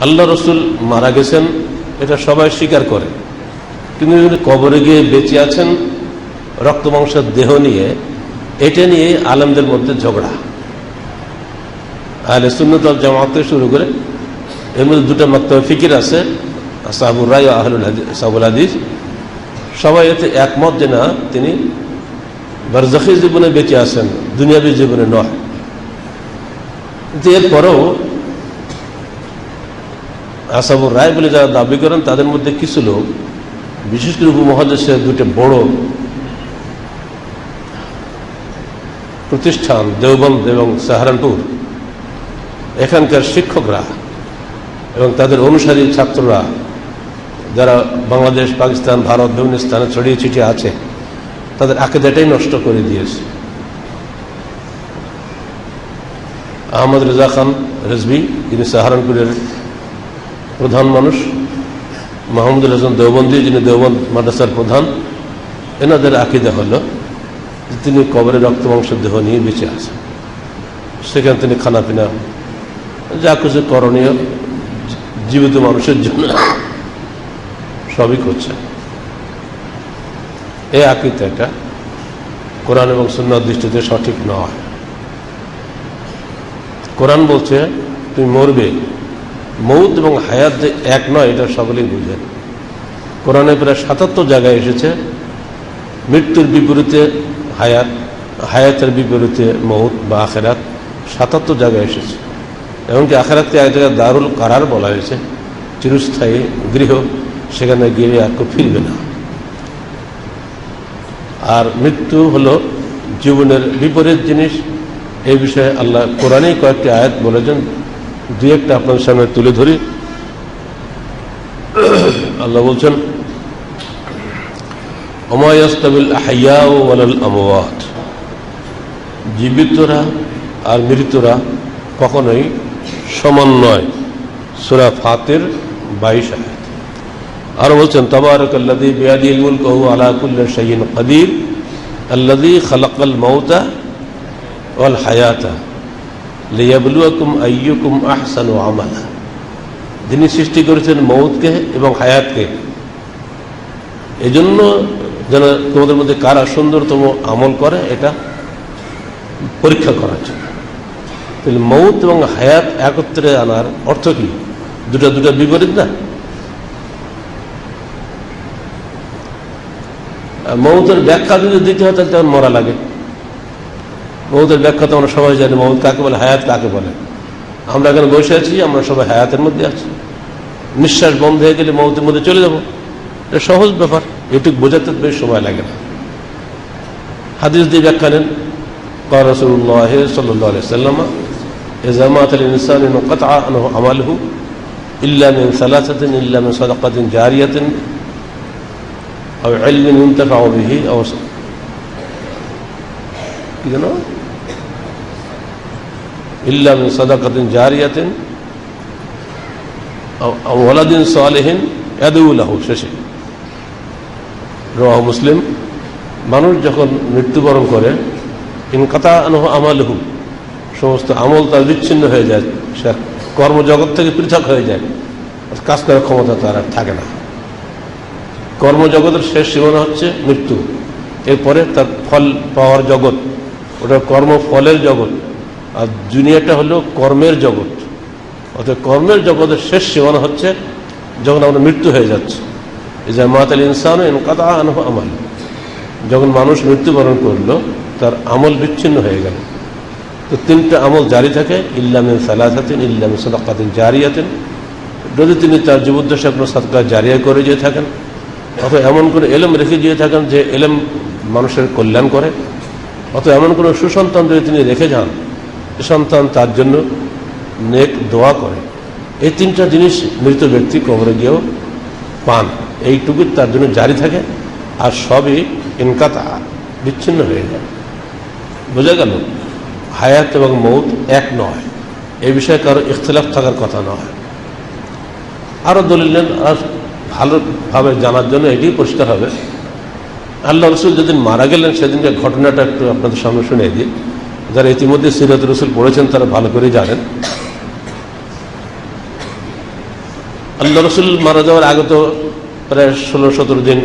আল্লাহ রসুল মারা গেছেন, এটা সবাই স্বীকার করে। কিন্তু কবরে গিয়ে বেঁচে আছেন, রক্ত মাংসের দেহ নিয়ে, এটা নিয়ে আলমদের মধ্যে ঝগড়া। আহলে সুন্নতল জামাত শুরু করে, এর মধ্যে দুটো মাত্র ফিকির আছে সাহাবুর রায় ও আহলুল সাহুল হাদিস। সবাই এতে একমত যে না, তিনি বারজাখি জীবনে বেঁচে আছেন, দুনিয়াবী জীবনে নয়। কিন্তু এরপরেও আসাবুর রায় বলে যারা দাবি করেন, তাদের মধ্যে কিছু লোক, বিশেষ করে উপমহাদেশের দুটো বড় প্রতিষ্ঠান, দেওবন্দ এবং সাহারানপুর, এখানকার শিক্ষকরা এবং তাদের অনুসারী ছাত্ররা, যারা বাংলাদেশ, পাকিস্তান, ভারত বিভিন্ন স্থানে ছড়িয়ে ছিটিয়ে আছে, তাদের আকেদাটাই নষ্ট করে দিয়েছে। আহমদ রেজা খান রেজবি যিনি সাহারানপুরের প্রধান মানুষ, মাহমুদুল হাসান দেওবন্দি, যিনি দেওবন্দ মাদ্রাসার প্রধান, এনাদের আকিদা হলো যে তিনি কবরে রক্ত, মাংস, দেহ নিয়ে বেঁচে আছেন। সেখানে তিনি খানাপিনা, যা কিছু করণীয় জীবিত মানুষের জন্য সবই করছে এই এটা কোরআন এবং সুন্নার দৃষ্টিতে সঠিক নয়। কোরআন বলছে তুমি মরবে মৌত এবং হায়াত যে এক নয়, এটা সকলেই বুঝেন কোরআনে প্রায় সাতাত্তর জায়গায় এসেছে, মৃত্যুর বিপরীতে হায়াত, হায়াতের বিপরীতে মৌত বা আখেরাত, সাতাত্তর জায়গায় এসেছে। এমনকি আখেরাতকে এক জায়গায় দারুল কারার বলা হয়েছে, চিরস্থায়ী গৃহ, সেখানে গিয়ে আর কেউ ফিরবে না। আর মৃত্যু হলো জীবনের বিপরীত জিনিস, এই বিষয়ে আল্লাহ কোরআনেই কয়েকটি আয়াত বলেছেন দু একটা আপনাদের সামনে তুলে ধরি। আল্লাহ বলছেন জীবিতরা আর মৃতরা কখনোই সমান নয়। সুরা ফাতের বাইশ আরও বলছেন তবারক আল্লাদি বিয়াদিল মুলক হু আলা কুল্লি শাইইন আল্লাদি খালাকাল ওয়াল হায়াতা। লিয়াবলুয়াকুম আইয়ুকুম আহসানু আমালা। যিনি সৃষ্টি করেছেন মৌতকে এবং হায়াতকে। এজন্য যেন তোমাদের মধ্যে কারা সুন্দরতম আমল করে, এটা পরীক্ষা করার জন্য। তাহলে মৌত এবং হায়াত একত্রে আনার অর্থ কি? দুটা দুটা বিপরীত না? মৌতের ব্যাখ্যা যদি দিতে হয়, তাহলে মরা লাগে। মৌতের ব্যাখ্যা তো আমরা সবাই জানি মৌত কাকে বলে হায়াত কাকে বলে আমরা এখানে বসে আছি আমরা সবাই হায়াতের মধ্যে আছি নিঃশ্বাস বন্ধ হয়ে গেলে মৌতের মধ্যে চলে যাব এটা সহজ ব্যাপার এটুকু বোঝাতে বেশ সময় লাগে না হাদিস দিয়ে ব্যাখ্যা নেন রসুল্লাহ সাল্লাহ সাল্লামা إزامات الإنسان انقطع عنه عمله إلا من ثلاثة إلا من صدقة جارية أو علم ينتفع به أو you know ইল্লাম সাদাকাতিন জাহারিয়াতেন ওয়ালাদিন সালেহিন এদউল্লাহ শেষে। মুসলিম, মানুষ যখন মৃত্যুবরণ করে ইনকাতা আনহ আমালহু, সমস্ত আমল তার বিচ্ছিন্ন হয়ে যায়, সে কর্মজগৎ থেকে পৃথক হয়ে যায় কাজ করার ক্ষমতা তার আর থাকে না। কর্মজগতের শেষ সীমানা হচ্ছে মৃত্যু। এরপরে তার ফল পাওয়ার জগৎ, ওটা কর্মফলের জগৎ। আর দুনিয়াটা হলো কর্মের জগৎ। অর্থাৎ কর্মের জগতের শেষ সীমানা হচ্ছে যখন আমরা মৃত্যু হয়ে যাচ্ছে। এই যে মাতাল ইনসান এনকাতা আনহ আমাল। যখন মানুষ মৃত্যুবরণ করল, তার আমল বিচ্ছিন্ন হয়ে গেল। তো তিনটা আমল জারি থাকে ইল্লামিন সালাহাতিন ইল্লামিন সদাকাতিন জারিয়াতেন। যদি তিনি তার জীবদ্দশা কোনো সৎকা জারিয়া করে যেয়ে থাকেন, অথবা এমন কোনো এলেম রেখে দিয়ে থাকেন যে এলেম মানুষের কল্যাণ করে, অথবা এমন কোনো সুসন্তান যদি তিনি রেখে যান সন্তান তার জন্য নেক দোয়া করে। এই তিনটা জিনিস মৃত ব্যক্তি কবরে গিয়েও পান। এইটুকু তার জন্য জারি থাকে আর সবই ইনকাতা বিচ্ছিন্ন হয়ে যায়। বোঝা গেল? হায়াত এবং মৌত এক নয়। এই বিষয়ে কারও ইখতলাফ থাকার কথা নয়। আরও দলিল নেন আর ভালোভাবে জানার জন্য এটাই পরিষ্কার হবে। আল্লাহ রসুল যেদিন মারা গেলেন সেদিনকে ঘটনাটা একটু আপনাদের সামনে শুনে দিই। যারা ইতিমধ্যে সিরাত রসুল পড়েছেন, তারা ভালো করে জানেন। আল্লাহ রসুল মারা যাওয়ার আগে তো প্রায় ষোলো সতেরো দিন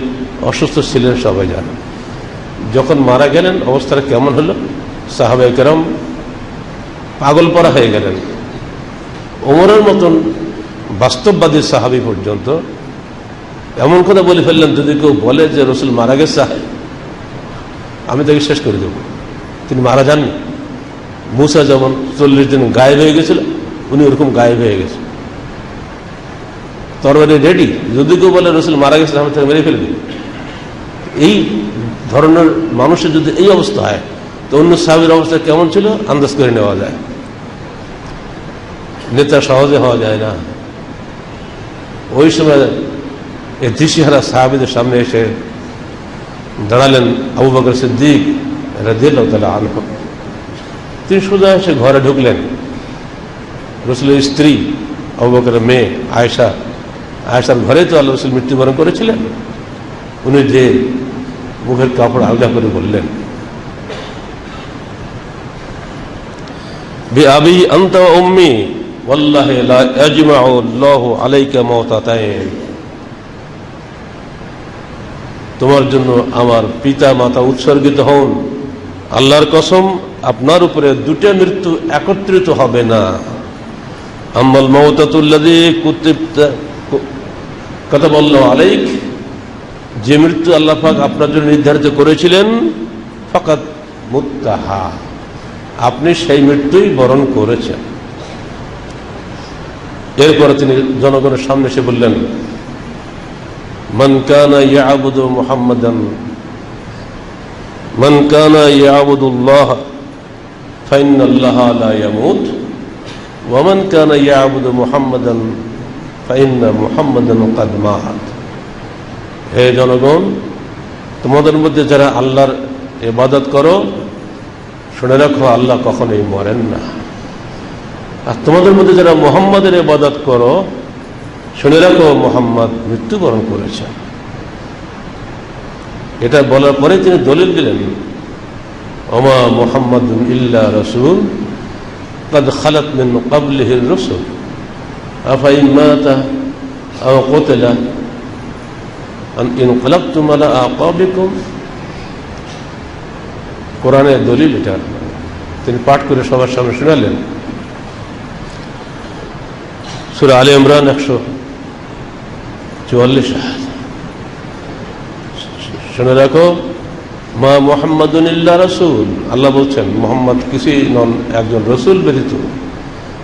অসুস্থ ছিলেন, সবাই জানেন যখন মারা গেলেন, অবস্থাটা কেমন হলো? সাহাবাই কেরম পাগল পরা হয়ে গেলেন। ওমরের মতন বাস্তববাদী সাহাবি পর্যন্ত এমন কথা বলে ফেললেন, যদি কেউ বলে যে রসুল মারা গেছে, আমি তাকে শেষ করে দেব। তিনি মারা যাননি। মুসা যেমন চল্লিশ দিন গায়েব হয়ে গেছিল, উনি ওরকম গায়েব হয়ে গেছে। তরবারি রেডি যদি কেউ বলে রসুল মারা গেছে আমি তাকে মেরে ফেলে দিই এই ধরনের মানুষের যদি এই অবস্থা হয়, তো অন্য সাহাবির অবস্থা কেমন ছিল? আন্দাজ করে নেওয়া যায়। নেতা সহজে হওয়া যায় না। ওই সময় এই দিশিহারা সাহাবিদের সামনে এসে দাঁড়ালেন আবু বকর সিদ্দিক রাজিয়াল আনহ। তিনি সোজা এসে ঘরে ঢুকলেন রসুলের স্ত্রী আবু বকরের মেয়ে আয়েশা আয়েশার ঘরে তো আল্লাহ রসুল মৃত্যুবরণ করেছিলেন উনি যে মুখের কাপড় আলগা করে বললেন بأبي أنت وأمي والله لا يجمع الله عليك موتتين তোমার জন্য আমার পিতা মাতা উৎসর্গিত হন আল্লাহর কসম, আপনার উপরে দুটো মৃত্যু একত্রিত হবে না। আম্মাল মমতাতুল্লাদি কথা বলল আলাইক, যে মৃত্যু আল্লাহ আপনার জন্য নির্ধারিত করেছিলেন ফকাত মুক্তাহা আপনি সেই মৃত্যুই বরণ করেছেন। এরপরে তিনি জনগণের সামনে এসে বললেন মনকানা ইয়াবুদ মোহাম্মদ من كان يعبد الله فإن الله لا يموت ومن كان يعبد محمدا فإن محمدا قد مات হে জনগণ তোমাদের মধ্যে যারা আল্লাহর ইবাদত করো শুনে রাখো আল্লাহ কখনোই মরেন না আর তোমাদের মধ্যে যারা মোহাম্মদের ইবাদত করো শুনে রাখো মোহাম্মদ মৃত্যুবরণ করেছেন এটা বলার পরে তিনি দলিল দিলেন ওমা মোহাম্মদ ইল্লা রসুল قد خلت من قبله الرسل أفإن مات أو قتل أن انقلبتم على أعقابكم কোরআনের দলিল এটা তিনি পাঠ করে সবার সামনে শোনালেন সুরা আলী ইমরান একশো চুয়াল্লিশ শুনে রাখো মা মোহাম্মদুল্লাহ রসুল। আল্লাহ বলছেন, মোহাম্মদ কিছুই নন, একজন রসুল ব্যতীত।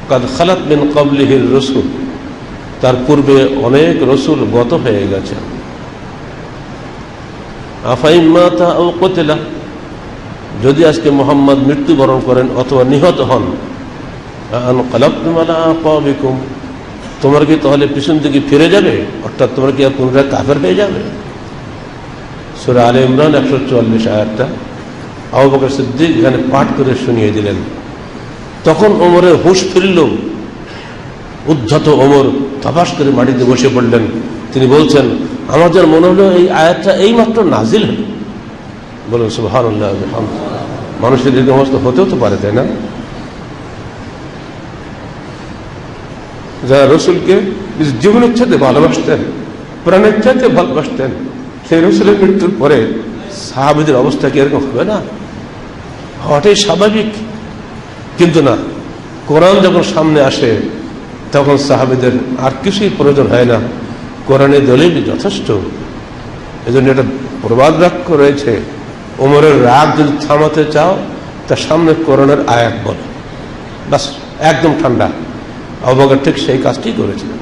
কাদ খালাত বিন কবলিহির রসুল। তার পূর্বে অনেক রসুল গত হয়ে গেছে। আফাইমাতা ও কোতেলা। যদি আজকে মোহাম্মদ মৃত্যুবরণ করেন অথবা নিহত হন তোমার কি তাহলে পিছন দিকে ফিরে যাবে? অর্থাৎ তোমার কি আর পুনরায় কাফের হয়ে যাবে? সুরা আলী ইমরান একশো চুয়াল্লিশ আয়াতটা। আবু সিদ্দিক এখানে পাঠ করে শুনিয়ে দিলেন। তখন ওমরের হুশ ফিরল। উদ্ধত ওমর তপাস করে মাটিতে বসে পড়লেন। তিনি বলছেন, আমার যার মনে হলো এই আয়াতটা এইমাত্র নাজিল হল বলুন মানুষের এরকম অবস্থা হতেও তো পারে, তাই না? যারা রসুলকে জীবনের সাথে ভালোবাসতেন, প্রাণের চাইতে ভালোবাসতেন সেই রসুলের মৃত্যুর পরে সাহাবিদের অবস্থা কি এরকম হবে না? হওয়াটাই স্বাভাবিক। কিন্তু না, কোরআন যখন সামনে আসে, তখন সাহাবিদের আর কিছুই প্রয়োজন হয় না। কোরআনের দলিল যথেষ্ট। এজন্য এটা প্রবাদ বাক্য রয়েছে ওমরের রাগ যদি থামাতে চাও তার সামনে কোরআনের আয়াত বলো। বাস, একদম ঠান্ডা। অবগত ঠিক সেই কাজটি করেছিলেন।